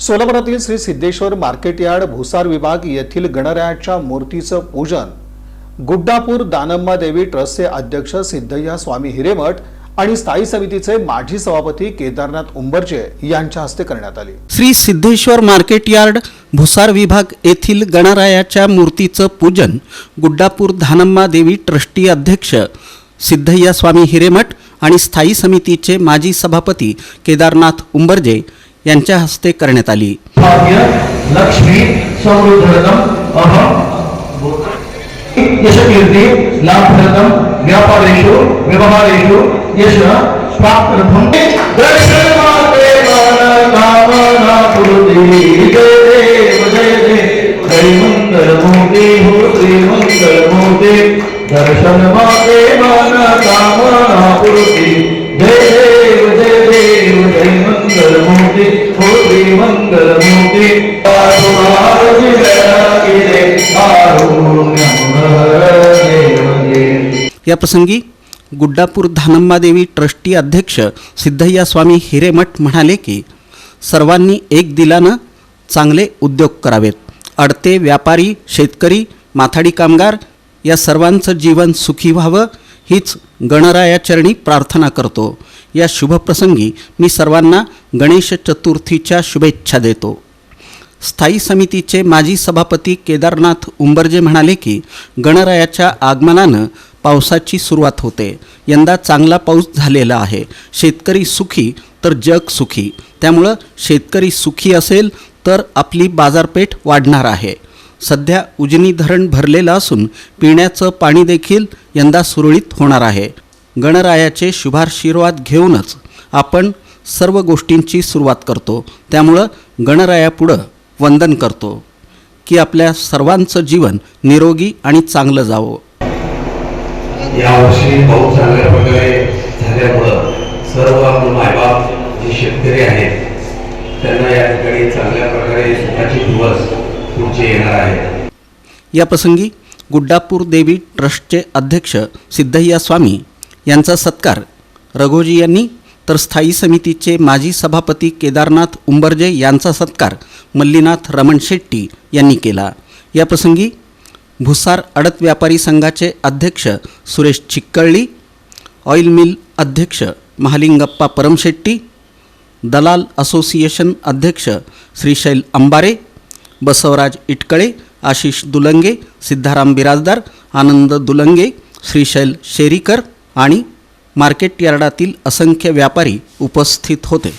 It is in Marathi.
सोलापुरातील श्री सिद्धेश्वर मार्केट यार्ड भुसार विभाग येथील गणरायाच्या मूर्तीचं पूजन. गुड्डापूर दानम्मा देवी ट्रस्टचे अध्यक्ष सिद्धय्या स्वामी हिरेमठ आणि स्थायी समितीचे माजी सभापती केदारनाथ उंबरजे यांच्या हस्ते करण्यात आले. श्री सिद्धेश्वर मार्केट यार्ड भुसार विभाग येथील गणरायाच्या मूर्तीचं पूजन गुड्डापूर धानम्मा देवी ट्रस्टी अध्यक्ष सिद्धय्या स्वामी हिरेमठ आणि स्थायी समितीचे माजी सभापती केदारनाथ उंबरजे यांच्या हस्ते करण्यात आली. लक्ष्मी समृद्धरतम लाभरतम व्यापारेषु व्यवहारेषु यश प्राप्त्यर्थम कामना जय देव जय देव हो दर्शन माते कामना पूर्ति मूर्ति थोडी मंगल मूर्ति या प्रसंगी गुड्डापूर धानम्मा देवी ट्रस्टी अध्यक्ष सिद्धय्या स्वामी हिरेमठ म्हणाले की सर्वांनी एक दिलानं चांगले उद्योग करावेत. अडते व्यापारी शेतकरी माथाडी कामगार या सर्वांचं जीवन सुखी व्हावं हीच गणरायाचरणी प्रार्थना करतो. या शुभप्रसंगी मी सर्वांना गणेश चतुर्थीच्या शुभेच्छा देतो. स्थायी समितीचे माजी सभापती केदारनाथ उंबरजे म्हणाले की गणरायाच्या आगमनानं पावसाची सुरुवात होते. यंदा चांगला पाऊस झालेला आहे. शेतकरी सुखी तर जग सुखी. त्यामुळं शेतकरी सुखी असेल तर आपली बाजारपेठ वाढणार आहे. सध्या उजनी धरण भरलेलं असून पिण्याचं पाणी देखील यंदा सुरळीत होणार आहे. गणरायाचे शुभाशीर्वाद घेऊनच आपण सर्व गोष्टींची सुरुवात करतो. त्यामुळं गणरायापुढं वंदन करतो. की आपल्या सर्वांचं जीवन निरोगी आणि चांगलं जावं. यावर्षी पाऊस चांगल्या प्रकारे झाल्यामुळं सर्व आपले मायबाप जे शेतकरी आहेत त्यांना या ठिकाणी चांगल्या प्रकारे सुखाचे दिवस पुढचे येणार आहेत. या प्रसंगी गुड्डापूर देवी ट्रस्टचे अध्यक्ष सिद्धय्या स्वामी यांचा सत्कार. रघोजी यांनी तर स्थायी समितीचे माजी सभापती केदारनाथ उंबरजे यांचा सत्कार मल्लीनाथ रमण शेट्टी यांनी केला. या प्रसंगी भुसार अडत व्यापारी संघाचे अध्यक्ष सुरेश चिक्कळली ऑइल मिल अध्यक्ष महालिंगप्पा परमशेट्टी दलाल असोसिएशन अध्यक्ष श्रीशैल अंबारे बसवराज इटकळे आशिष दुलंगे सिद्धाराम बिराजदार आनंद दुलंगे श्रीशैल शेरीकर आणि मार्केट यार्डातील असंख्य व्यापारी उपस्थित होते.